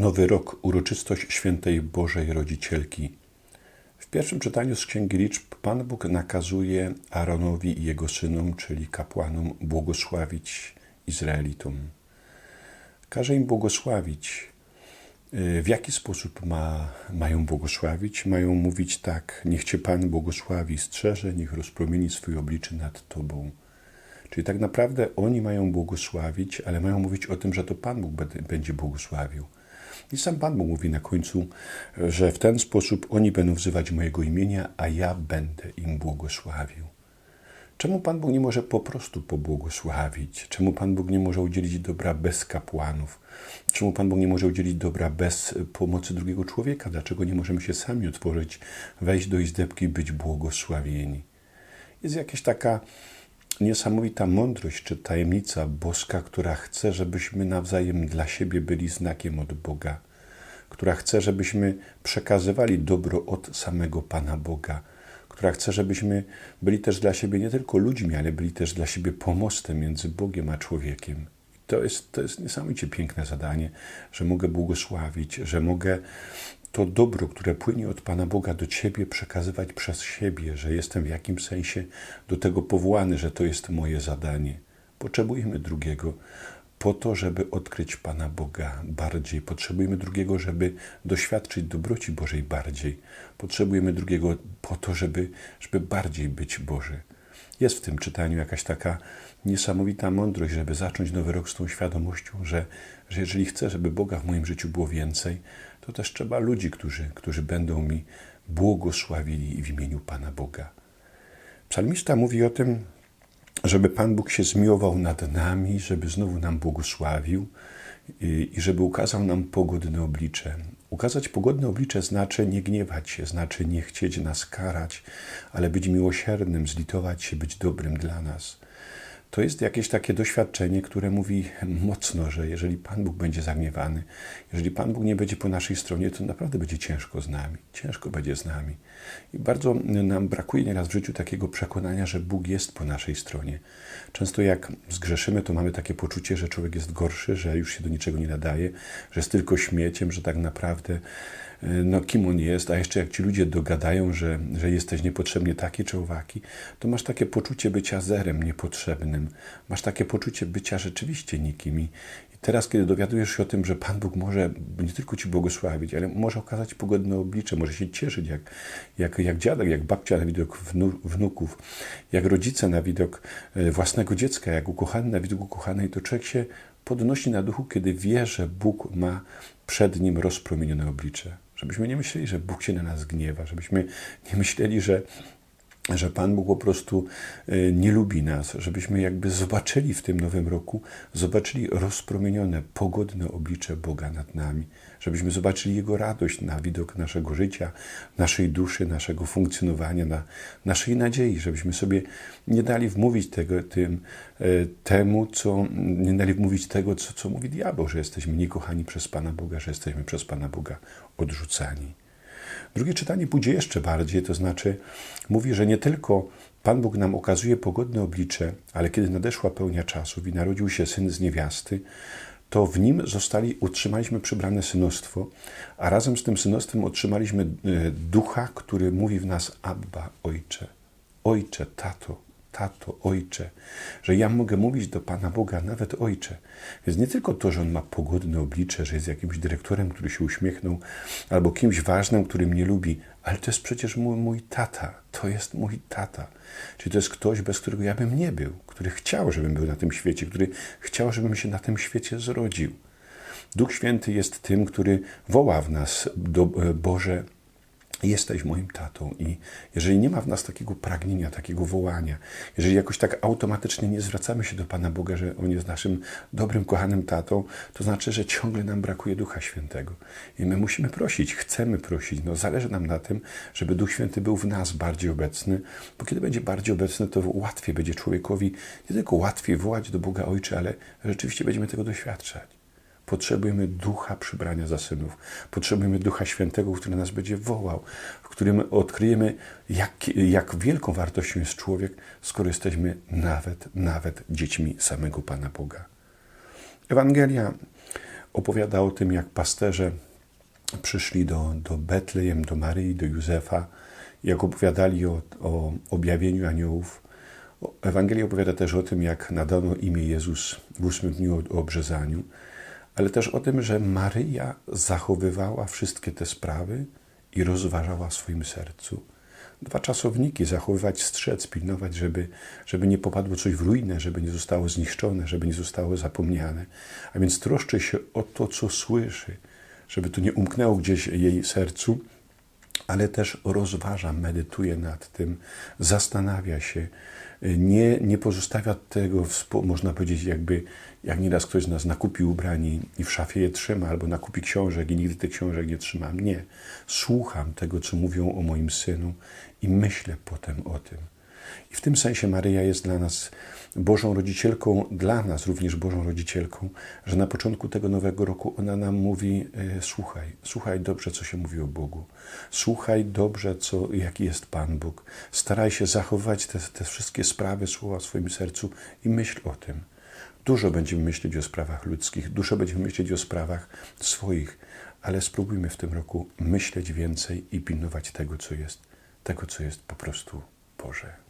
Nowy Rok, uroczystość świętej Bożej Rodzicielki. W pierwszym czytaniu z Księgi Liczb Pan Bóg nakazuje Aaronowi i jego synom, czyli kapłanom, błogosławić Izraelitom. Każe im błogosławić. W jaki sposób ma, mają błogosławić? Mają mówić tak: Niech Cię Pan błogosławi, strzeże, niech rozpromieni swoje oblicze nad Tobą. Czyli tak naprawdę oni mają błogosławić, ale mają mówić o tym, że to Pan Bóg będzie błogosławił. I sam Pan Bóg mówi na końcu, że w ten sposób oni będą wzywać mojego imienia, a ja będę im błogosławił. Czemu Pan Bóg nie może po prostu pobłogosławić? Czemu Pan Bóg nie może udzielić dobra bez kapłanów? Czemu Pan Bóg nie może udzielić dobra bez pomocy drugiego człowieka? Dlaczego nie możemy się sami otworzyć, wejść do izdebki być błogosławieni? Jest jakaś taka niesamowita mądrość czy tajemnica boska, która chce, żebyśmy nawzajem dla siebie byli znakiem od Boga, która chce, żebyśmy przekazywali dobro od samego Pana Boga, która chce, żebyśmy byli też dla siebie nie tylko ludźmi, ale byli też dla siebie pomostem między Bogiem a człowiekiem. To jest, to jest niesamowicie piękne zadanie, że mogę błogosławić, że mogę to dobro, które płynie od Pana Boga do Ciebie, przekazywać przez siebie, że jestem w jakimś sensie do tego powołany, że to jest moje zadanie. Potrzebujemy drugiego po to, żeby odkryć Pana Boga bardziej. Potrzebujemy drugiego, żeby doświadczyć dobroci Bożej bardziej. Potrzebujemy drugiego po to, żeby, żeby bardziej być Boży. Jest w tym czytaniu jakaś taka niesamowita mądrość, żeby zacząć nowy rok z tą świadomością, że, że jeżeli chcę, żeby Boga w moim życiu było więcej, to też trzeba ludzi, którzy, którzy będą mi błogosławili w imieniu Pana Boga. Psalmista mówi o tym, żeby Pan Bóg się zmiłował nad nami, żeby znowu nam błogosławił i, żeby ukazał nam pogodne oblicze. Ukazać pogodne oblicze znaczy nie gniewać się, znaczy nie chcieć nas karać, ale być miłosiernym, zlitować się, być dobrym dla nas to jest jakieś takie doświadczenie, które mówi mocno, że jeżeli Pan Bóg będzie zagniewany, jeżeli Pan Bóg nie będzie po naszej stronie, to naprawdę będzie ciężko z nami. Ciężko będzie z nami. I bardzo nam brakuje nieraz w życiu takiego przekonania, że Bóg jest po naszej stronie. Często jak zgrzeszymy, to mamy takie poczucie, że człowiek jest gorszy, że już się do niczego nie nadaje, że jest tylko śmieciem, że tak naprawdę no kim on jest, a jeszcze jak ci ludzie dogadają, że, że jesteś niepotrzebnie taki czy owaki, to masz takie poczucie bycia zerem niepotrzebnym. Masz takie poczucie bycia rzeczywiście nikim. I, teraz, kiedy dowiadujesz się o tym, że Pan Bóg może nie tylko Ci błogosławić, ale może okazać pogodne oblicze, może się cieszyć jak, jak, jak dziadek, jak babcia na widok wnu, wnuków, jak rodzice na widok e, własnego dziecka, jak ukochany na widok ukochanej, to człowiek się podnosi na duchu, kiedy wie, że Bóg ma przed nim rozpromienione oblicze. Żebyśmy nie myśleli, że Bóg się na nas gniewa, żebyśmy nie myśleli, że że Pan Bóg po prostu e, nie lubi nas, żebyśmy jakby zobaczyli w tym nowym roku, zobaczyli rozpromienione, pogodne oblicze Boga nad nami, żebyśmy zobaczyli Jego radość na widok naszego życia, naszej duszy, naszego funkcjonowania, na naszej nadziei, żebyśmy sobie nie dali wmówić tego, tym, e, temu, co, nie dali wmówić tego, co, co mówi diabeł, że jesteśmy niekochani przez Pana Boga, że jesteśmy przez Pana Boga odrzucani. Drugie czytanie pójdzie jeszcze bardziej, to znaczy mówi, że nie tylko Pan Bóg nam okazuje pogodne oblicze, ale kiedy nadeszła pełnia czasów i narodził się syn z niewiasty, to w nim zostali, utrzymaliśmy przybrane synostwo, a razem z tym synostwem otrzymaliśmy e, ducha, który mówi w nas Abba, Ojcze. Ojcze, tato, tato, ojcze, że ja mogę mówić do Pana Boga nawet ojcze. Więc nie tylko to, że on ma pogodne oblicze, że jest jakimś dyrektorem, który się uśmiechnął, albo kimś ważnym, który mnie lubi, ale to jest przecież mój, mój tata. To jest mój tata. Czyli to jest ktoś, bez którego ja bym nie był, który chciał, żebym był na tym świecie, który chciał, żebym się na tym świecie zrodził. Duch Święty jest tym, który woła w nas do e, Boże jesteś moim tatą. I jeżeli nie ma w nas takiego pragnienia, takiego wołania, jeżeli jakoś tak automatycznie nie zwracamy się do Pana Boga, że On jest naszym dobrym, kochanym tatą, to znaczy, że ciągle nam brakuje Ducha Świętego. I my musimy prosić, chcemy prosić. No, zależy nam na tym, żeby Duch Święty był w nas bardziej obecny, bo kiedy będzie bardziej obecny, to łatwiej będzie człowiekowi nie tylko łatwiej wołać do Boga Ojcze, ale rzeczywiście będziemy tego doświadczać. Potrzebujemy ducha przybrania za synów. Potrzebujemy ducha świętego, który nas będzie wołał, w którym odkryjemy, jak, jak wielką wartością jest człowiek, skoro jesteśmy nawet, nawet dziećmi samego Pana Boga. Ewangelia Opowiada o tym, jak pasterze przyszli do, do Betlejem, do Maryi, do Józefa, jak opowiadali o, o objawieniu aniołów. Ewangelia opowiada też o tym, jak nadano imię Jezus w ósmym dniu o obrzezaniu, ale też o tym, że Maryja zachowywała wszystkie te sprawy i rozważała w swoim sercu. Dwa czasowniki zachowywać strzec, pilnować, żeby, żeby nie popadło coś w ruinę, żeby nie zostało zniszczone, żeby nie zostało zapomniane. A więc troszczy się o to, co słyszy, żeby to nie umknęło gdzieś jej sercu, ale też rozważa, medytuje nad tym, zastanawia się, nie, nie pozostawia tego, można powiedzieć, jakby jak nieraz ktoś z nas nakupi ubrań i- i w szafie je trzyma, albo nakupi książek i nigdy tych książek nie trzymam. Nie. Słucham tego, co mówią o moim synu i myślę potem o tym. I w tym sensie Maryja jest dla nas Bożą rodzicielką, dla nas również Bożą rodzicielką, że na początku tego nowego roku ona nam mówi: e, Słuchaj, słuchaj dobrze, co się mówi o Bogu. Słuchaj dobrze, co, jaki jest Pan Bóg. Staraj się zachować te, te wszystkie sprawy, słowa w swoim sercu i myśl o tym. Dużo będziemy myśleć o sprawach ludzkich, dużo będziemy myśleć o sprawach swoich, ale spróbujmy w tym roku myśleć więcej i pilnować tego, co jest, tego, co jest po prostu Boże.